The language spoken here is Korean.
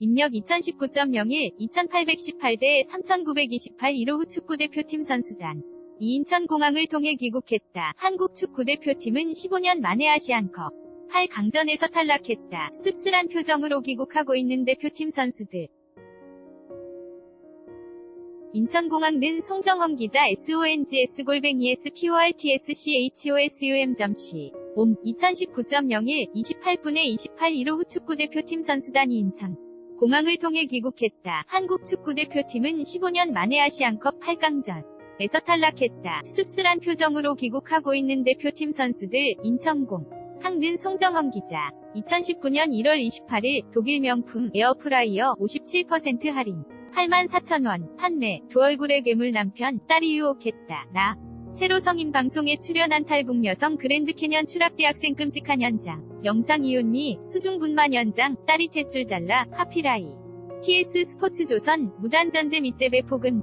입력 2019.01, 2818대 3928 1호 축구대표팀 선수단. 이인천공항을 통해 귀국했다. 한국 축구대표팀은 15년 만에 아시안컵 8강전에서 탈락했다. 씁쓸한 표정으로 귀국하고 있는 대표팀 선수들. 인천공항 는 송정헌 기자 songs sportschom.c 옴 2019.01 28분에 28 1호 후 축구 대표팀 선수단이 인천 공항을 통해 귀국했다. 한국 축구대표팀은 15년 만에 아시안컵 8강전 에서 탈락했다. 씁쓸한 표정으로 귀국하고 있는 대표팀 선수들 인천공 항는 송정헌 기자 2019년 1월 28일 독일 명품 에어프라이어 57% 할인 84,000원 판매 두 얼굴의 괴물 남편 딸이 유혹했다. 나 새로 성인 방송에 출연한 탈북 여성 그랜드 캐년 추락대학생 끔찍한 현장. 영상 이혼미 수중분만 현장 딸이 탯줄 잘라 카피라이. TS 스포츠조선 무단전제 밑재배 폭은